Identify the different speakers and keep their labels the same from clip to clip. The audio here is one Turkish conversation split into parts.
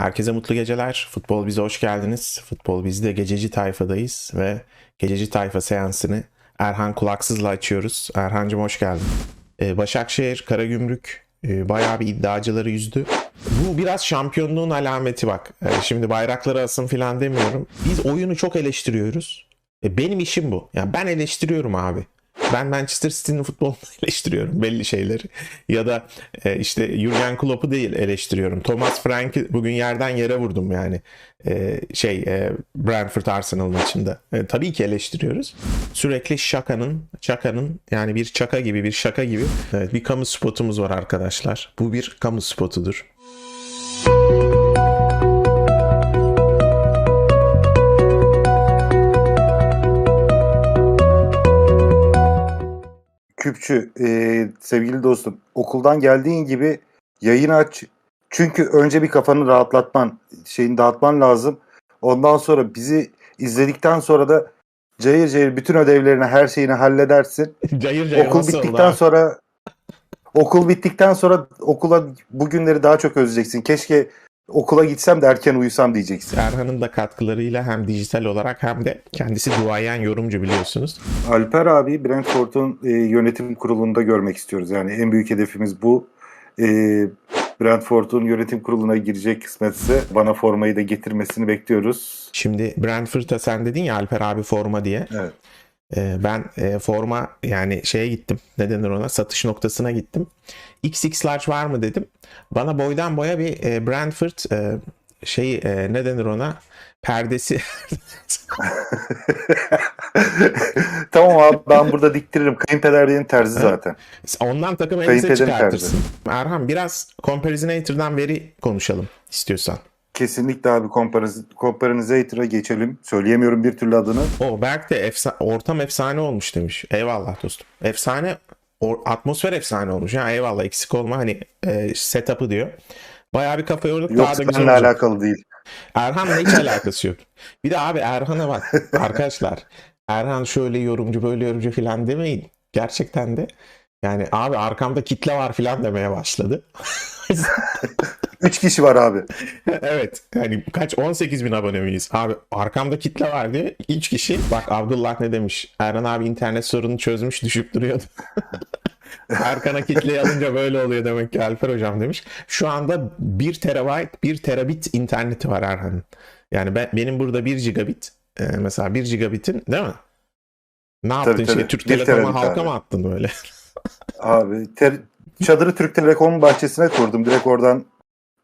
Speaker 1: Herkese mutlu geceler. Futbol Biz'e hoş geldiniz. Futbol Biz'de gececi tayfadayız ve gececi tayfa seansını Erhan Kulaksız'la açıyoruz. Erhan'cım hoş geldin. Ee, Başakşehir, Karagümrük e, bayağı bir iddiacıları yüzdü. Bu biraz şampiyonluğun alameti bak. Ee, şimdi bayrakları asın falan demiyorum. Biz oyunu çok eleştiriyoruz. E, benim işim bu. Yani ben eleştiriyorum abi. Ben Manchester City'nin futbolunu eleştiriyorum belli şeyleri. Ya da e, işte Jurgen Klopp'u değil eleştiriyorum. Thomas Frank'i bugün yerden yere vurdum yani. E, şey e, Brentford Arsenal maçında. E, tabii ki eleştiriyoruz. Sürekli şakanın, şakanın yani bir şaka gibi bir şaka gibi. Evet, bir kamu spotumuz var arkadaşlar. Bu bir kamu spotudur.
Speaker 2: Küpçü, e, sevgili dostum, okuldan geldiğin gibi yayın aç. Çünkü önce bir kafanı rahatlatman, şeyini dağıtman lazım. Ondan sonra bizi izledikten sonra da cayır cayır bütün ödevlerini, her şeyini halledersin.
Speaker 1: Cayır cayır
Speaker 2: Okul
Speaker 1: oldu
Speaker 2: bittikten
Speaker 1: abi?
Speaker 2: sonra okul bittikten sonra okula bugünleri daha çok özleyeceksin. Keşke okula gitsem de erken uyusam diyeceksin.
Speaker 1: Erhan'ın da katkılarıyla hem dijital olarak hem de kendisi duayen yorumcu biliyorsunuz.
Speaker 2: Alper abi Brentford'un e, yönetim kurulunda görmek istiyoruz. Yani en büyük hedefimiz bu. E, Brentford'un yönetim kuruluna girecek kısmetse bana formayı da getirmesini bekliyoruz.
Speaker 1: Şimdi Brentford'a sen dedin ya Alper abi forma diye.
Speaker 2: Evet.
Speaker 1: Ee, ben e, forma yani şeye gittim. Ne denir ona? Satış noktasına gittim. XX large var mı dedim. Bana boydan boya bir e, Brentford şeyi e, ne denir ona? Perdesi.
Speaker 2: tamam abi ben burada diktiririm. Kayınpederliğin terzi zaten.
Speaker 1: Ondan takım elbise çıkartırsın. Erhan biraz Comparisinator'dan veri konuşalım istiyorsan.
Speaker 2: Kesinlikle abi Comparinizator'a geçelim. Söyleyemiyorum bir türlü adını.
Speaker 1: O Berk de efsa- ortam efsane olmuş demiş. Eyvallah dostum. Efsane or- atmosfer efsane olmuş. Ya eyvallah eksik olma hani e, setup'ı diyor. Bayağı bir kafa yorduk daha da güzel olacak.
Speaker 2: alakalı değil.
Speaker 1: Erhan'la hiç alakası yok. Bir de abi Erhan'a bak arkadaşlar. Erhan şöyle yorumcu böyle yorumcu falan demeyin. Gerçekten de yani abi arkamda kitle var falan demeye başladı.
Speaker 2: Üç kişi var abi.
Speaker 1: evet. Yani kaç 18 bin abone miyiz? Abi arkamda kitle var diye 3 kişi. Bak Abdullah ne demiş? Erhan abi internet sorununu çözmüş düşüp duruyordu. Arkana kitleyi alınca böyle oluyor demek ki Alper hocam demiş. Şu anda 1 terabayt 1 terabit interneti var Erhan'ın. Yani ben, benim burada 1 gigabit e, mesela 1 gigabitin değil mi? Ne yaptın
Speaker 2: Tabii,
Speaker 1: şey
Speaker 2: tabii.
Speaker 1: Türk
Speaker 2: Bir
Speaker 1: Telekom'a halka
Speaker 2: abi.
Speaker 1: mı attın böyle?
Speaker 2: Abi ter- çadırı Türk Telekom bahçesine kurdum. Direkt oradan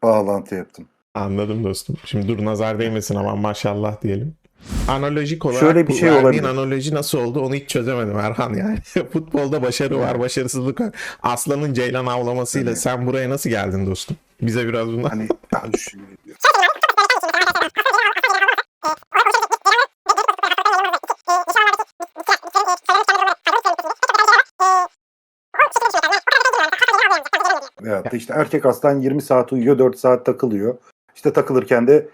Speaker 2: bağlantı yaptım.
Speaker 1: Anladım dostum. Şimdi dur nazar değmesin ama maşallah diyelim. Analojik olarak
Speaker 2: Şöyle bir şey olabilir.
Speaker 1: analoji nasıl oldu onu hiç çözemedim Erhan yani. Futbolda başarı var, başarısızlık var. Aslanın ceylan avlamasıyla
Speaker 2: Evet.
Speaker 1: sen buraya nasıl geldin dostum? Bize biraz bundan.
Speaker 2: Hani şu- Ya işte erkek aslan 20 saat uyuyor 4 saat takılıyor. İşte takılırken de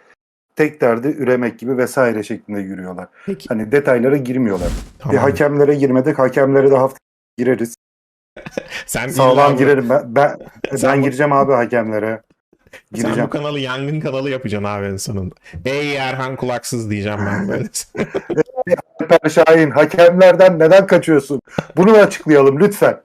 Speaker 2: tek derdi üremek gibi vesaire şeklinde yürüyorlar.
Speaker 1: Peki.
Speaker 2: Hani detaylara girmiyorlar. Bir
Speaker 1: Tamam.
Speaker 2: hakemlere girmedik. Hakemlere de hafta gireriz.
Speaker 1: Sen
Speaker 2: Sağlam girerim. Ben, ben,
Speaker 1: Sen
Speaker 2: ben
Speaker 1: bu-
Speaker 2: gireceğim abi hakemlere.
Speaker 1: Sen
Speaker 2: Gireceğim.
Speaker 1: bu kanalı yangın kanalı yapacaksın abi en sonunda. Ey Erhan kulaksız diyeceğim ben böyle.
Speaker 2: Alper Şahin hakemlerden neden kaçıyorsun? Bunu da açıklayalım lütfen.